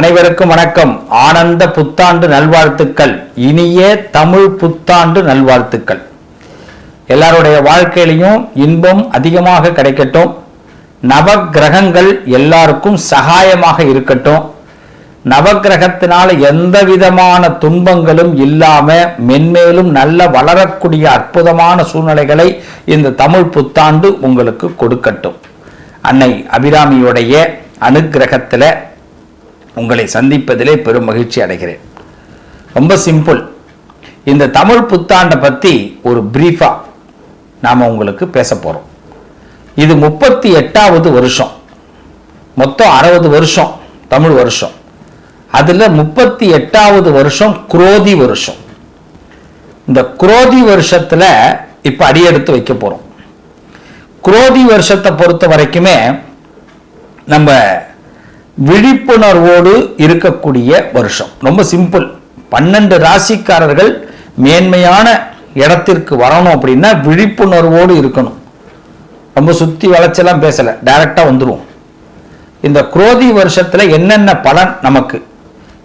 அனைவருக்கும் வணக்கம். ஆனந்த புத்தாண்டு நல்வாழ்த்துக்கள். இனிய தமிழ் புத்தாண்டு நல்வாழ்த்துக்கள். எல்லாருடைய வாழ்க்கையிலையும் இன்பம் அதிகமாக கிடைக்கட்டும். நவக்கிரகங்கள் எல்லாருக்கும் சகாயமாக இருக்கட்டும். நவக்கிரகத்தினால் எந்த விதமான துன்பங்களும் இல்லாம மென்மேலும் நல்ல வளரக்கூடிய அற்புதமான சூழ்நிலைகளை இந்த தமிழ் புத்தாண்டு உங்களுக்கு கொடுக்கட்டும். அன்னை அபிராமியுடைய அனுகிரகத்தில் உங்களை சந்திப்பதிலே பெரும் மகிழ்ச்சி அடைகிறேன். ரொம்ப சிம்பிள் இந்த தமிழ் புத்தாண்டை பற்றி ஒரு பிரீஃபாக நாம் உங்களுக்கு பேச போகிறோம் இது முப்பத்தி எட்டாவது வருஷம். மொத்தம் அறுபது வருஷம் தமிழ் வருஷம். அதில் முப்பத்தி எட்டாவது வருஷம் குரோதி வருஷம். இந்த குரோதி வருஷத்தில் இப்போ அடியெடுத்து வைக்க போகிறோம் குரோதி வருஷத்தை பொறுத்த வரைக்குமே நம்ம விழிப்புணர்வோடு இருக்கக்கூடிய வருஷம். ரொம்ப சிம்பிள் பன்னெண்டு ராசிக்காரர்கள் மேன்மையான இடத்திற்கு வரணும் அப்படின்னா விழிப்புணர்வோடு இருக்கணும். ரொம்ப சுத்தி வளைச்செல்லாம் பேசல. டைரக்டா வந்துடுவோம் இந்த குரோதி வருஷத்துல என்னென்ன பலன் நமக்கு?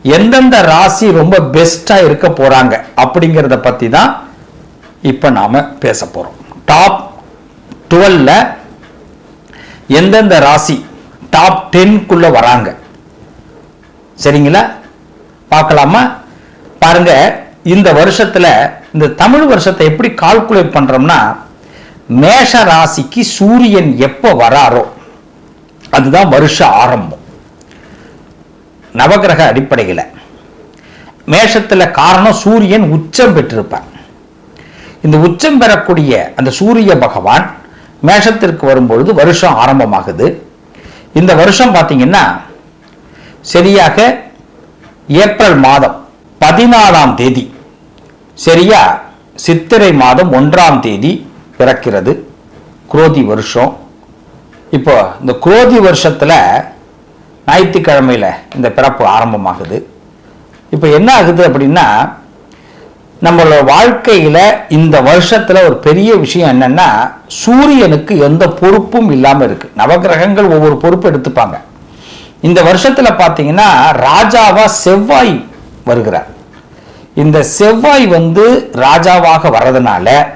எந்தெந்த ராசி ரொம்ப பெஸ்டா இருக்க போறாங்க அப்படிங்கிறத பத்தி தான் இப்ப நாம பேச போறோம். டாப் டுவெல்ல எந்தெந்த ராசி டாப் டென்குள்ள வராங்க. சரிங்களா? பார்க்கலாமா? பாருங்க இந்த வருஷத்துல இந்த தமிழ் வருஷத்தை எப்படி கால்குலேட் பண்றோம்னா மேஷ ராசிக்கு சூரியன் எப்போ வராரோ அதுதான் வருஷ ஆரம்பம். நவகிரக அடிப்படையில். மேஷத்தில் காரணம் சூரியன் உச்சம் பெற்றிருப்பார். இந்த உச்சம் பெறக்கூடிய அந்த சூரிய பகவான் மேஷத்திற்கு வரும்பொழுது வருஷம் ஆரம்பமாகுது. இந்த வருஷம் பார்த்தீங்கன்னா சரியாக ஏப்ரல் மாதம் பதினாலாம் தேதி சரியா? சித்திரை மாதம் ஒன்றாம் தேதி பிறக்கிறது. குரோதி வருஷம். இப்போ இந்த குரோதி வருஷத்தில் ஞாயிற்றுக்கிழமையில் இந்த பிறப்பு ஆரம்பமாகுது. இப்போ என்ன ஆகுது அப்படின்னா நம்மளோட வாழ்க்கையில் இந்த வருஷத்தில் ஒரு பெரிய விஷயம் என்னன்னா சூரியனுக்கு எந்த பொறுப்பும் இல்லாமல் இருக்கு. நவகிரகங்கள் ஒவ்வொரு பொறுப்பு எடுத்துப்பாங்க. இந்த வருஷத்தில் பார்த்தீங்கன்னா ராஜாவா செவ்வாய் வருகிறார். இந்த செவ்வாய் வந்து ராஜாவாக வர்றதுனால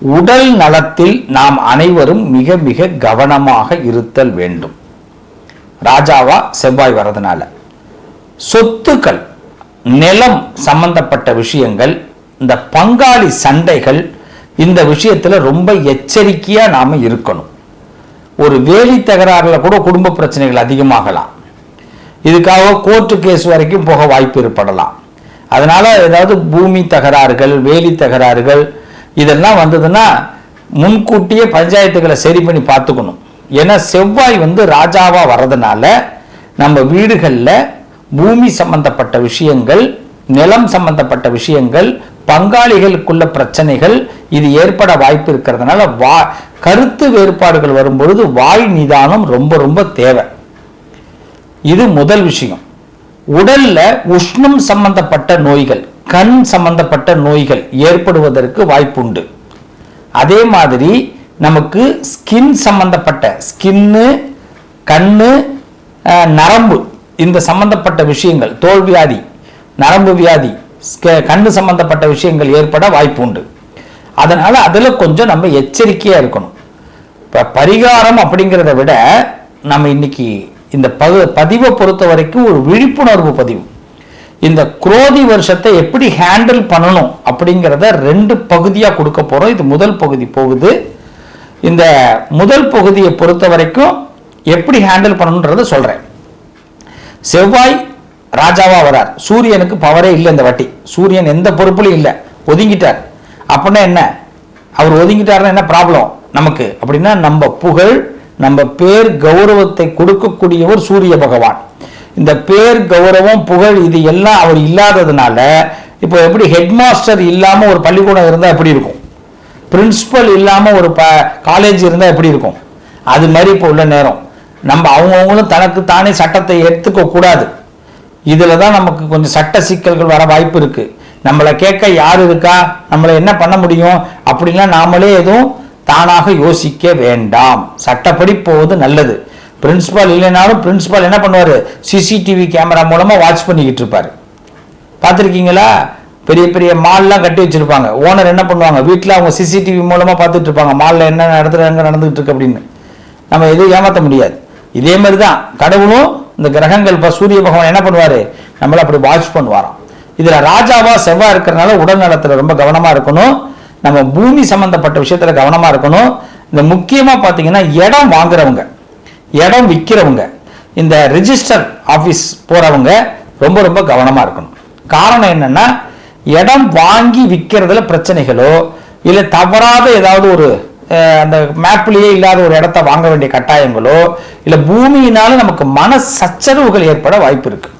உடல் நலத்தில் நாம் அனைவரும் மிக மிக கவனமாக இருத்தல் வேண்டும். ராஜாவா செவ்வாய் வர்றதுனால. சொத்துக்கள் நிலம் சம்பந்தப்பட்ட விஷயங்கள் இந்த பங்காளி சண்டைகள் இந்த விஷயத்தில் ரொம்ப எச்சரிக்கையாக நாம் இருக்கணும். ஒரு வேலி தகராறில் கூட குடும்ப பிரச்சனைகள் அதிகமாகலாம். இதுக்காக கோர்ட்டு கேஸ் வரைக்கும் போக வாய்ப்பு ஏற்படலாம். அதனால் ஏதாவது பூமி தகராறுகள் வேலி தகராறுகள் இதெல்லாம் வந்ததுன்னா முன்கூட்டியே பஞ்சாயத்துகளை சரி பண்ணி பார்த்துக்கணும். ஏன்னா செவ்வாய் வந்து ராஜாவாக வர்றதுனால நம்ம வீடுகளில் பூமி சம்பந்தப்பட்ட விஷயங்கள் நிலம் சம்பந்தப்பட்ட விஷயங்கள் பங்காளிகளுக்குள்ள பிரச்சனைகள் இது ஏற்பட வாய்ப்பு இருக்கிறதுனால வா கருத்து வேறுபாடுகள் வரும்பொழுது வாய் நிதானம் ரொம்ப ரொம்ப தேவை. இது முதல் விஷயம். உடல்ல உஷ்ணம் சம்பந்தப்பட்ட நோய்கள் கண் சம்பந்தப்பட்ட நோய்கள் ஏற்படுவதற்கு வாய்ப்புண்டு. அதே மாதிரி நமக்கு ஸ்கின் சம்பந்தப்பட்ட ஸ்கின்னு கண்ணு நரம்பு இந்த சம்பந்தப்பட்ட விஷயங்கள் தோல் வியாதி நரம்பு வியாதி கண்ணு சம்பந்தப்பட்ட விஷயங்கள் ஏற்பட வாய்ப்பு உண்டு அதனால் அதில் கொஞ்சம் நம்ம எச்சரிக்கையாக இருக்கணும். இப்போ பரிகாரம் அப்படிங்கிறத விட நம்ம இன்னைக்கு இந்த பகு பதிவை பொறுத்த வரைக்கும் ஒரு விழிப்புணர்வு பதிவு. இந்த குரோதி வருஷத்தை எப்படி ஹேண்டில் பண்ணணும் அப்படிங்கிறத ரெண்டு பகுதியாக கொடுக்க போறோம். இது முதல் பகுதி போகுது. இந்த முதல் பகுதியை பொறுத்த வரைக்கும் எப்படி ஹேண்டில் பண்ணணுன்றத சொல்றேன். செவ்வாய் ராஜாவா வரார். சூரியனுக்கு பவரே இல்லை இந்த வாட்டி. சூரியன் எந்த பொறுப்புலையும் இல்லை. ஒதுங்கிட்டார். அப்படின்னா என்ன? அவர் ஒதுங்கிட்டாருன்னா என்ன ப்ராப்ளம் நமக்கு. அப்படின்னா நம்ம புகழ் நம்ம பேர் கௌரவத்தை கொடுக்கக்கூடியவர் சூரிய பகவான். இந்த பேர் கௌரவம் புகழ் இது எல்லாம் அவர் இல்லாததுனால இப்போ எப்படி ஹெட் மாஸ்டர் ஒரு பள்ளிக்கூடம் இருந்தால் எப்படி இருக்கும்? பிரின்சிபல் இல்லாமல் ஒரு ப காலேஜ் இருந்தால் எப்படி இருக்கும்? அது மாதிரி இப்போ உள்ள நேரம். நம்ம அவங்கவுங்களும் தனக்கு தானே சட்டத்தை எடுத்துக்க கூடாது இதில் தான் நமக்கு கொஞ்சம் சட்ட சிக்கல்கள் வர வாய்ப்பு இருக்குது நம்மளை கேட்க யார் இருக்கா? நம்மளை என்ன பண்ண முடியும்? அப்படின்லாம் நாமளே எதுவும் தானாக யோசிக்க வேண்டாம். சட்டப்படி போவது நல்லது. பிரின்சிபால் இல்லைனாலும் பிரின்சிபால் என்ன பண்ணுவார்? சிசிடிவி கேமரா மூலமாக வாட்ச் பண்ணிக்கிட்டு இருப்பார். பார்த்துருக்கீங்களா? பெரிய பெரிய மால்லாம் கட்டி வச்சிருப்பாங்க. ஓனர் என்ன பண்ணுவாங்க? வீட்டில் அவங்க சிசிடிவி மூலமாக பார்த்துட்டு இருப்பாங்க. மாலில் என்ன நடத்துகிறாங்க நடந்துகிட்டு இருக்கு அப்படின்னு. நம்ம எதுவும் ஏமாற்ற முடியாது. இதே மாதிரி தான் கடவுளும் இந்த கிரகங்கள் இப்போ சூரிய பகவான் என்ன பண்ணுவார்? நம்மள அப்படி வாட்ச் பண்ணுவாராம். இதில் ராஜாவா செவ்வாய் இருக்கிறனால உடல் நலத்தில் ரொம்ப கவனமாக இருக்கணும். நம்ம பூமி சம்பந்தப்பட்ட விஷயத்துல கவனமாக இருக்கணும். இந்த முக்கியமாக பார்த்தீங்கன்னா இடம் வாங்குறவங்க இடம் விற்கிறவங்க இந்த ரிஜிஸ்டர் ஆஃபீஸ் போகிறவங்க ரொம்ப ரொம்ப கவனமாக இருக்கணும். காரணம் என்னன்னா இடம் வாங்கி விற்கிறதுல பிரச்சனைகளோ இல்லை தவறாத ஏதாவது ஒரு அந்த மேப்லேயே இல்லாத ஒரு இடத்த வாங்க வேண்டிய கட்டாயங்களோ இல்லை பூமியினால நமக்கு மன சச்சரவுகள் ஏற்பட வாய்ப்பு இருக்கு.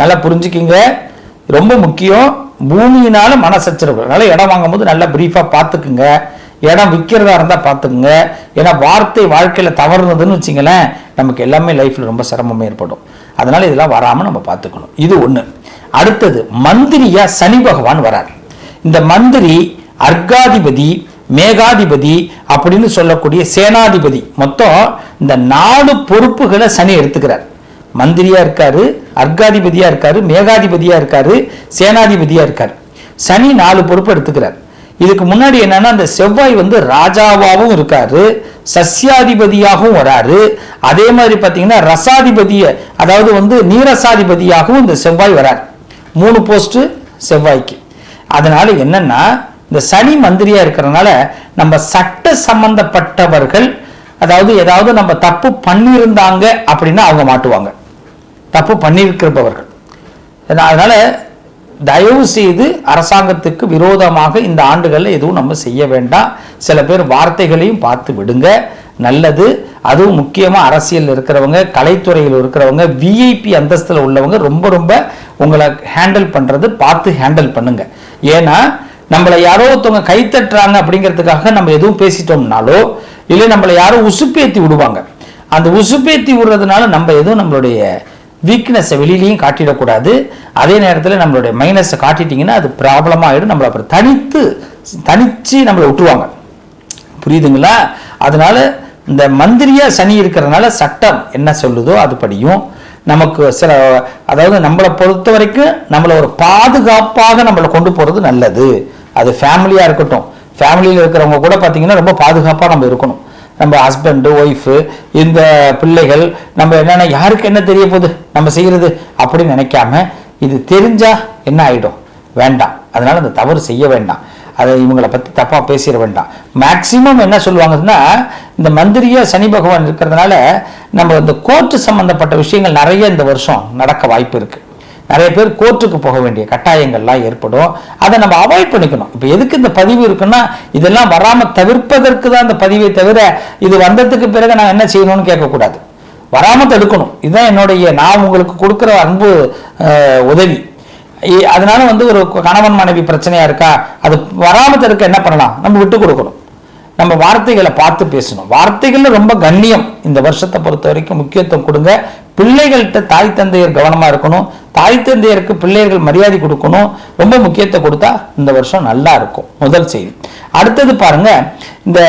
நல்லா புரிஞ்சுக்கிங்க. ரொம்ப முக்கியம். பூமியினால மன சச்சரவுகள். அதனால இடம் வாங்கும்போது நல்லா பிரீஃபாக பார்த்துக்குங்க. இடம் விற்கிறதா இருந்தால் பார்த்துக்குங்க. ஏன்னா வார்த்தை வாழ்க்கையில் தவறுனதுன்னு வச்சிங்களேன் நமக்கு எல்லாமே லைஃப்பில் ரொம்ப சிரமம் ஏற்படும். அதனால இதெல்லாம் வராமல் நம்ம பார்த்துக்கணும். இது ஒன்று அடுத்தது மந்திரியாக சனி பகவான் வரார். இந்த மந்திரி அர்காதிபதி மேகாதிபதி அப்படின்னு சொல்லக்கூடிய சேனாதிபதி. மொத்தம் இந்த நாலு பொறுப்புகளை சனி எடுத்துக்கிறார். மந்திரியா இருக்காரு அர்காதிபதியா இருக்காரு மேகாதிபதியா இருக்காரு சேனாதிபதியா இருக்காரு. சனி நாலு பொறுப்பு எடுத்துக்கிறார். இதுக்கு முன்னாடி என்னன்னா அந்த செவ்வாய் வந்து ராஜாவாகவும் இருக்காரு சஸ்யாதிபதியாகவும் வராரு. அதே மாதிரி பார்த்தீங்கன்னா ரசாதிபதிய அதாவது வந்து நீரசாதிபதியாகவும் இந்த செவ்வாய் வரார். மூணு போஸ்ட் செவ்வாய்க்கு. அதனால என்னன்னா இந்த சனி மந்திரியா இருக்கிறதுனால நம்ம சட்ட சம்பந்தப்பட்டவர்கள் அதாவது ஏதாவது நம்ம தப்பு பண்ணியிருந்தாங்க அப்படின்னா அவங்க மாட்டுவாங்க. தப்பு பண்ணியிருக்கிறவர்கள். அதனால தயவு செய்து அரசாங்கத்துக்கு விரோதமாக இந்த ஆண்டுகளில் எதுவும் நம்ம செய்ய வேண்டாம். சில பேர் வார்த்தைகளையும் பார்த்து விடுங்க. நல்லது. அதுவும் முக்கியமாக அரசியல் இருக்கிறவங்க கலைத்துறையில் இருக்கிறவங்க விஐபி அந்தஸ்தில் உள்ளவங்க ரொம்ப ரொம்ப உங்களை ஹேண்டில் பண்ணுறது பார்த்து ஹேண்டில் பண்ணுங்க. ஏன்னா நம்மளை யாரோ ஒருத்தவங்க கைத்தட்டுறாங்க அப்படிங்கிறதுக்காக நம்ம எதுவும் பேசிட்டோம்னாலோ இல்லை நம்மளை யாரோ உசுப்பேத்தி விடுவாங்க. அந்த உசுப்பேத்தி விடுறதுனால நம்ம எதுவும் நம்மளுடைய வீக்னஸை வெளியிலையும் காட்டிடக்கூடாது. அதே நேரத்தில் நம்மளுடைய மைனஸை காட்டிட்டீங்கன்னா அது ப்ராப்ளமாக ஆகிடும் நம்மளை அப்புறம் தனித்து தனிச்சு நம்மளை விட்டுருவாங்க. புரியுதுங்களா? அதனால இந்த மந்திரியா சனி இருக்கிறதுனால சட்டம் என்ன சொல்லுதோ அது படியும். நமக்கு சில அதாவது நம்மளை பொறுத்த வரைக்கும் நம்மளை ஒரு பாதுகாப்பாக நம்மளை கொண்டு போகிறது நல்லது. அது ஃபேமிலியாக இருக்கட்டும். ஃபேமிலியில் இருக்கிறவங்க கூட பார்த்தீங்கன்னா ரொம்ப பாதுகாப்பாக நம்ம இருக்கணும். நம்ம ஹஸ்பண்டு ஒய்ஃபு இந்த பிள்ளைகள் நம்ம என்னென்ன யாருக்கு என்ன தெரிய போகுது? நம்ம செய்கிறது அப்படின்னு நினைக்காம இது தெரிஞ்சால் என்ன ஆகிடும் வேண்டாம். அதனால் அந்த தவறு செய்ய வேண்டாம். அதை இவங்களை பற்றி தப்பாக பேசிட வேண்டாம். மேக்சிமம் என்ன சொல்லுவாங்கன்னா இந்த மந்திரியாக சனி பகவான் இருக்கிறதுனால நம்ம இந்த கோர்ட்டு சம்மந்தப்பட்ட விஷயங்கள் நிறைய இந்த வருஷம் நடக்க வாய்ப்பு இருக்குது நிறைய பேர் கோர்ட்டுக்கு போக வேண்டிய கட்டாயங்கள்லாம் ஏற்படும். அதை நம்ம அவாய்ட் பண்ணிக்கணும். இப்போ எதுக்கு இந்த பதிவு இருக்குன்னா இதெல்லாம் வராமல் தவிர்ப்பதற்கு தான் இந்த பதிவை தவிர இது வந்ததுக்கு பிறகு நான் என்ன செய்யணும்னு கேட்கக்கூடாது. வராமல் தடுக்கணும். இதுதான் என்னுடைய நான் உங்களுக்கு கொடுக்குற அன்பு உதவி. அதனால வந்து ஒரு கணவன் மனைவி பிரச்சனையா இருக்கா அது வராமல் தடுக்க என்ன பண்ணலாம்? நம்ம விட்டு கொடுக்கணும். நம்ம வார்த்தைகளை பார்த்து பேசணும். வார்த்தைகள்ல ரொம்ப கண்ணியம் இந்த வருஷத்தை பொறுத்த வரைக்கும் முக்கியத்துவம் கொடுங்க. பிள்ளைகள்கிட்ட தாய் தந்தையர் கவனமா இருக்கணும். தாய் தந்தையருக்கு பிள்ளைகள் மரியாதை கொடுக்கணும். ரொம்ப முக்கியத்துவம் கொடுத்தா இந்த வருஷம் நல்லா இருக்கும். முதல் செய்தி. அடுத்தது பாருங்க. இந்த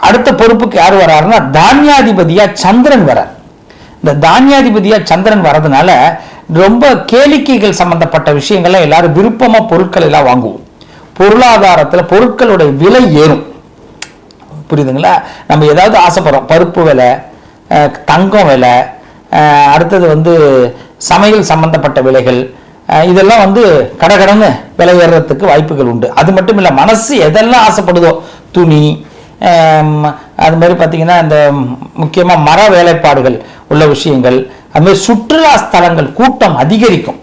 அடுத்த பொறுப்புக்கு யார் வராருன்னா தானியாதிபதியா சந்திரன் வரார். இந்த தானியாதிபதியா சந்திரன் வரதுனால ரொம்ப கேளிக்கைகள் சம்பந்தப்பட்ட விஷயங்கள்லாம் எல்லாரும் விருப்பமா பொருட்கள் எல்லாம் வாங்குவோம். பொருளாதாரத்துல பொருட்களுடைய விலை ஏறும். புரியுதுங்களா? நம்ம ஏதாவது ஆசைப்படுறோம். பருப்பு விலை தங்கம் விலை அடுத்தது வந்து சமையல் சம்பந்தப்பட்ட விலைகள். இதெல்லாம் வந்து கடகடன்னு விலை ஏறுறதுக்கு வாய்ப்புகள் உண்டு. அது மட்டும் இல்லை மனசு எதெல்லாம் ஆசைப்படுதோ துணி அது மாதிரி பார்த்தீங்கன்னா இந்த முக்கியமாக மர வேலைப்பாடுகள் உள்ள விஷயங்கள் அதுமாதிரி சுற்றுலா ஸ்தலங்கள் கூட்டம் அதிகரிக்கும்.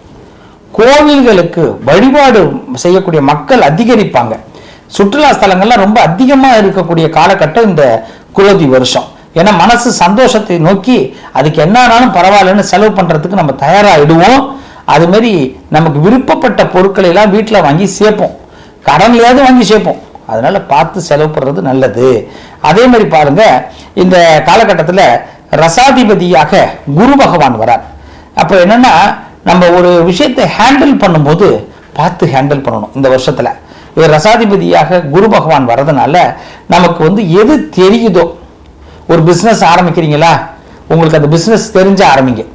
கோவில்களுக்கு வழிபாடு செய்யக்கூடிய மக்கள் அதிகரிப்பாங்க. சுற்றுலா ஸ்தலங்கள்லாம் ரொம்ப அதிகமாக இருக்கக்கூடிய காலகட்டம் இந்த குலோதி வருஷம். ஏன்னா மனசு சந்தோஷத்தை நோக்கி அதுக்கு என்ன ஆனாலும் பரவாயில்லன்னு செலவு பண்ணுறதுக்கு நம்ம தயாராகிடுவோம் அது மாதிரி நமக்கு விருப்பப்பட்ட பொருட்களை எல்லாம் வீட்டில் வாங்கி சேர்ப்போம் கடன்லையாவது வாங்கி சேர்ப்போம் அதனால் பார்த்து செலவு பண்ணுறது நல்லது. அதே மாதிரி பாருங்க இந்த காலகட்டத்தில் ரசாதிபதியாக குரு பகவான் வரார். அப்போ என்னென்னா நம்ம ஒரு விஷயத்தை ஹேண்டில் பண்ணும்போது பார்த்து ஹேண்டில் பண்ணணும் இந்த வருஷத்தில். ரசாதிபதியாக குரு பகவான் வர்றதுனால நமக்கு வந்து எது தெரியுதோ ஒரு பிஸ்னஸ் ஆரம்பிக்கிறீங்களா? உங்களுக்கு அந்த பிஸ்னஸ் தெரிஞ்ச ஆரம்பிங்க.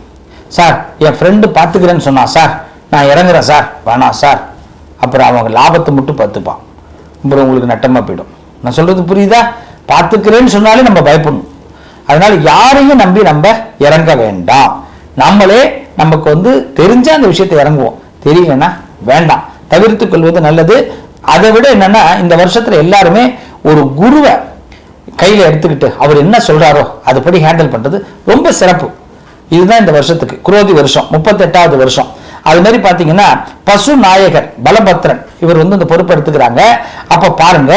சார் என் ஃப்ரெண்டு பார்த்துக்கிறேன்னு சொன்னான் சார் நான் இறங்குறேன் சார். வேணாம் சார். அப்புறம் அவங்க லாபத்தை மட்டும் பார்த்துப்பான். அப்புறம் உங்களுக்கு நட்டமாக போயிடும். நான் சொல்கிறது புரியுதா? பார்த்துக்கிறேன்னு சொன்னாலே நம்ம பயப்படணும். அதனால் யாரையும் நம்பி நம்ம இறங்க வேண்டாம். நம்மளே நமக்கு வந்து தெரிஞ்ச அந்த விஷயத்தை இறங்குவோம். தெரியலன்னா வேண்டாம். தவிர்த்து கொள்வது நல்லது. அதை விட என்னன்னா இந்த வருஷத்துல எல்லாருமே ஒரு குருவை கையில் எடுத்துக்கிட்டு அவர் என்ன சொல்கிறாரோ அதுபடி ஹேண்டில் பண்ணுறது ரொம்ப சிறப்பு. இதுதான் இந்த வருஷத்துக்கு. குரோதி வருஷம் முப்பத்தெட்டாவது வருஷம். அது மாதிரி பார்த்தீங்கன்னா பசு நாயகர் பலபத்ரன் இவர் வந்து இந்த பொறுப்பு எடுத்துக்கிறாங்க அப்போ பாருங்க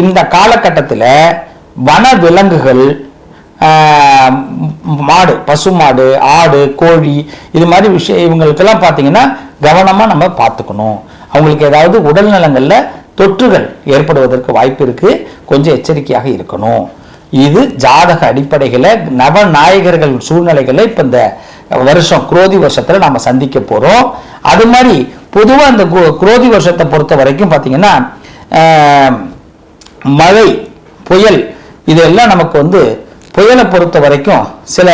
இந்த காலகட்டத்தில் வன விலங்குகள் மாடு பசு மாடு ஆடு கோழி இது மாதிரி விஷயம் இவங்களுக்கெல்லாம் பார்த்தீங்கன்னா கவனமாக நம்ம பார்த்துக்கணும். அவங்களுக்கு ஏதாவது உடல் நலங்களில் தொற்றுகள் ஏற்படுவதற்கு வாய்ப்பு இருக்கு. கொஞ்சம் எச்சரிக்கையாக இருக்கணும். இது ஜாதக அடிப்படையில் நவநாயகர்கள் சூழ்நிலைகளை இப்போ இந்த வருஷம் குரோதி வருஷத்தில் நம்ம சந்திக்க போகிறோம் அது மாதிரி பொதுவாக அந்த குரோதி வருஷத்தை பொறுத்த வரைக்கும் பார்த்தீங்கன்னா மழை புயல் இதெல்லாம் நமக்கு வந்து புயலை பொறுத்த வரைக்கும் சில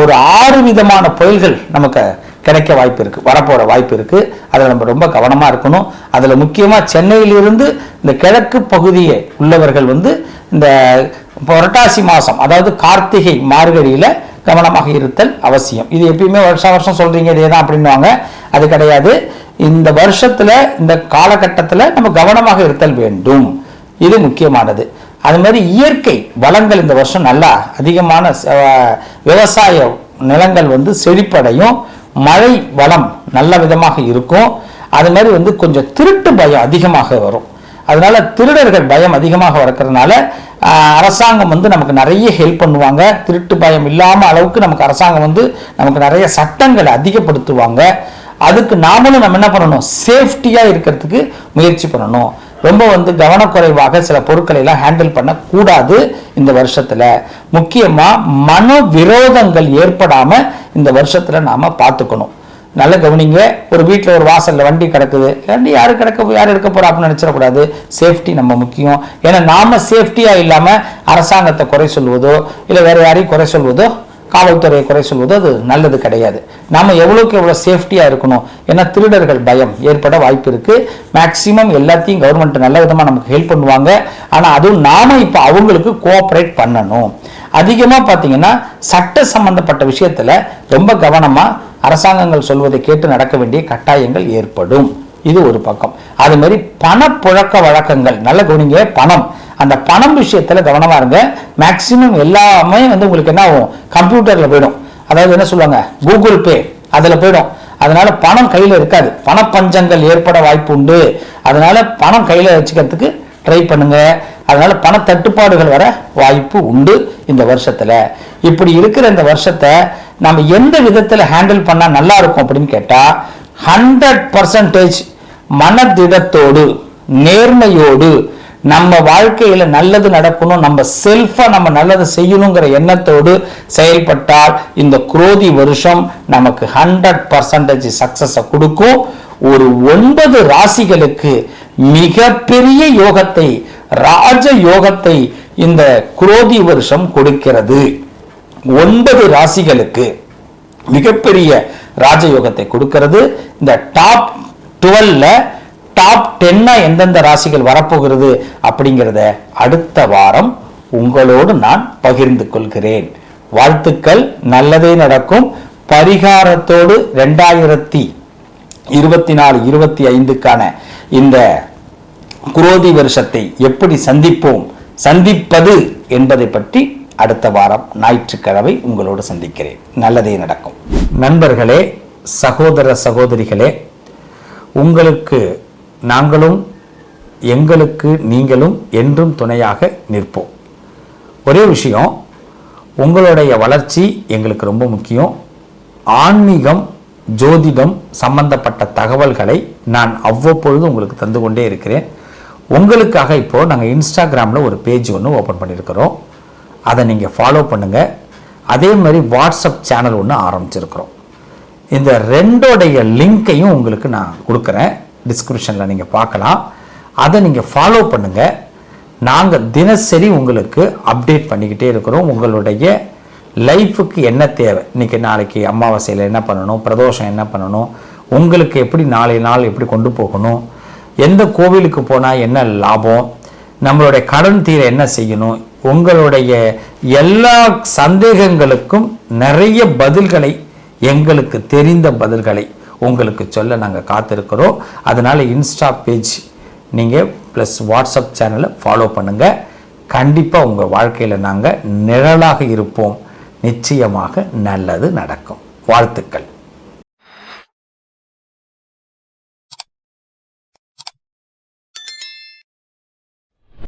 ஒரு ஆறு விதமான புயல்கள் நமக்கு கிடைக்க வாய்ப்பு இருக்குது வரப்போகிற வாய்ப்பு இருக்குது அதில் நம்ம ரொம்ப கவனமாக இருக்கணும். அதில் முக்கியமாக சென்னையிலிருந்து இந்த கிழக்கு பகுதியை உள்ளவர்கள் வந்து இந்த புரட்டாசி மாதம் அதாவது கார்த்திகை மார்கழியில் கவனமாக இருத்தல் அவசியம். இது எப்பயுமே வருஷம் வருஷம் சொல்கிறீங்க இதே தான் அப்படின்னுவாங்க. அது கிடையாது. இந்த வருஷத்தில் இந்த காலகட்டத்தில் நம்ம கவனமாக இருத்தல் வேண்டும். இது முக்கியமானது. அது மாதிரி இயற்கை வளங்கள் இந்த வருஷம் நல்லா அதிகமான ச- விவசாய நிலங்கள் வந்து செழிப்படையும். மழை வளம் நல்ல விதமாக இருக்கும். அது மாதிரி வந்து கொஞ்சம் திருட்டு பயம் அதிகமாக வரும். அதனால திருடர்கள் பயம் அதிகமாக வரக்கிறதுனால அரசாங்கம் வந்து நமக்கு நிறைய ஹெல்ப் பண்ணுவாங்க. திருட்டு பயம் இல்லாமல் அளவுக்கு நமக்கு அரசாங்கம் வந்து நமக்கு நிறைய சட்டங்களை அதிகப்படுத்துவாங்க. அதுக்கு நாமளும் நம்ம என்ன பண்ணணும்? சேஃப்டியாக இருக்கிறதுக்கு முயற்சி பண்ணணும். ரொம்ப வந்து கவனக்குறைவாக சில பொருட்களை எல்லாம் ஹேண்டில் பண்ண கூடாது இந்த வருஷத்துல. முக்கியமா மன விரோதங்கள் ஏற்படாம இந்த வருஷத்துல நாம பார்த்துக்கணும். நல்ல கவனிங்க ஒரு வீட்டில் ஒரு வாசலில் வண்டி கிடக்குது. வண்டி யார் கிடக்க யார் எடுக்க போறா அப்படின்னு நினச்சிடக்கூடாது. சேஃப்டி நம்ம முக்கியம். ஏன்னா நாம சேஃப்டியா இல்லாம அரசாங்கத்தை குறை சொல்வதோ இல்லை வேற யாரையும் குறை சொல்வதோ காவல்துறையை குறை சொல்வது அது நல்லது கிடையாது. நாம் எவ்வளோக்கு எவ்வளோ சேஃப்டியாக இருக்கணும்? ஏன்னா திருடர்கள் பயம். ஏற்பட வாய்ப்பு இருக்கு. மேக்சிமம் எல்லாத்தையும் கவர்மெண்ட் நல்ல விதமாக நமக்கு ஹெல்ப் பண்ணுவாங்க. ஆனால் அதுவும் நாம இப்போ அவங்களுக்கு கோஆப்ரேட் பண்ணணும். அதிகமாக பார்த்தீங்கன்னா சட்ட சம்பந்தப்பட்ட விஷயத்துல ரொம்ப கவனமாக அரசாங்கங்கள் சொல்வதை கேட்டு நடக்க வேண்டிய கட்டாயங்கள் ஏற்படும். இது ஒரு பக்கம். அது மாதிரி பணப்புழக்க வழக்கங்கள். நல்ல கவனிங்க. பணம். அந்த பணம் விஷயத்துல கவனமா இருங்க. மேக்சிமம் எல்லாமே வந்து உங்களுக்கு என்ன ஆகும்? கம்ப்யூட்டர்ல போயிடும். அதாவது என்ன சொல்லுவாங்க? கூகுள் பே அதுல போயிடும். அதனால பணம் கையில இருக்காது. பண பஞ்சங்கள் ஏற்பட வாய்ப்பு உண்டு. அதனால பணம் கையில வச்சுக்கிறதுக்கு ட்ரை பண்ணுங்க. அதனால பண தட்டுப்பாடுகள் வர வாய்ப்பு உண்டு இந்த வருஷத்துல. இப்படி இருக்கிற இந்த வருஷத்தை நம்ம எந்த விதத்துல ஹேண்டில் பண்ணா நல்லா இருக்கும் அப்படின்னு கேட்டா ஹண்ட்ரட் பர்சன்டேஜ் மனதிடத்தோடு நேர்மையோடு நம்ம வாழ்க்கையில நல்லது நடக்கணும் நம்ம செல்ஃபா நம்ம நல்லது செய்யணுங்கிற எண்ணத்தோடு செயல்பட்டால் இந்த குரோதி வருஷம் நமக்கு ஹண்ட்ரட் பர்சன்டேஜ் சக்சஸை கொடுக்கும். ஒரு ஒன்பது ராசிகளுக்கு மிகப்பெரிய யோகத்தை ராஜ யோகத்தை இந்த குரோதி வருஷம் கொடுக்கிறது. ஒன்பது ராசிகளுக்கு மிகப்பெரிய ராஜயோகத்தை கொடுக்கிறது. இந்த டாப் டுவெல்ல டாப் டென்னா எந்தெந்த ராசிகள் வரப்போகிறது அப்படிங்கிறத அடுத்த வாரம் உங்களோடு நான் பகிர்ந்து கொள்கிறேன். வாழ்த்துக்கள் நல்லதே நடக்கும். பரிகாரத்தோடு ரெண்டாயிரத்தி இருபத்தி நாலு இருபத்தி ஐந்துக்கான இந்த குரோதி வருஷத்தை எப்படி சந்திப்போம் சந்திப்பது என்பதை பற்றி அடுத்த வாரம் ஞாயிற்றுக்கிழமை உங்களோடு சந்திக்கிறேன். நல்லதே நடக்கும். நண்பர்களே சகோதர சகோதரிகளே உங்களுக்கு நாங்களும் எங்களுக்கு நீங்களும் என்றும் துணையாக நிற்போம். ஒரே விஷயம் உங்களுடைய வளர்ச்சி எங்களுக்கு ரொம்ப முக்கியம். ஆன்மீகம் ஜோதிடம் சம்பந்தப்பட்ட தகவல்களை நான் அவ்வப்பொழுது உங்களுக்கு தந்து கொண்டே இருக்கிறேன். உங்களுக்காக இப்போ நாங்கள் இன்ஸ்டாகிராமில் ஒரு பேஜ் ஒன்று ஓப்பன் பண்ணியிருக்கிறோம். அதை நீங்கள் ஃபாலோ பண்ணுங்கள் அதே மாதிரி வாட்ஸ்அப் சேனல் ஒன்று ஆரம்பிச்சிருக்கிறோம். இந்த ரெண்டோடைய லிங்க்கையும் உங்களுக்கு நான் கொடுக்குறேன். டிஸ்கிரிப்ஷனில் நீங்கள் பார்க்கலாம். அதை நீங்கள் ஃபாலோ பண்ணுங்கள் நாங்கள் தினசரி உங்களுக்கு அப்டேட் பண்ணிக்கிட்டே இருக்கிறோம். உங்களுடைய லைஃபுக்கு என்ன தேவை? இன்றைக்கி நாளைக்கு அமாவாசையில் என்ன பண்ணணும்? பிரதோஷம் என்ன பண்ணணும்? உங்களுக்கு எப்படி நாளை நாள் எப்படி கொண்டு போகணும்? எந்த கோவிலுக்கு போனால் என்ன லாபம்? நம்மளுடைய கடன் தீர என்ன செய்யணும்? உங்களுடைய எல்லா சந்தேகங்களுக்கும் நிறைய பதில்களை எங்களுக்கு தெரிந்த பதில்களை உங்களுக்கு சொல்ல நாங்கள் காத்திருக்கிறோம். அதனால் இன்ஸ்டா பேஜ் நீங்கள் ப்ளஸ் வாட்ஸ்அப் சேனலை ஃபாலோ பண்ணுங்கள் கண்டிப்பாக உங்கள் வாழ்க்கையில் நாங்கள் நிழலாக இருப்போம். நிச்சயமாக நல்லது நடக்கும். வாழ்த்துக்கள்.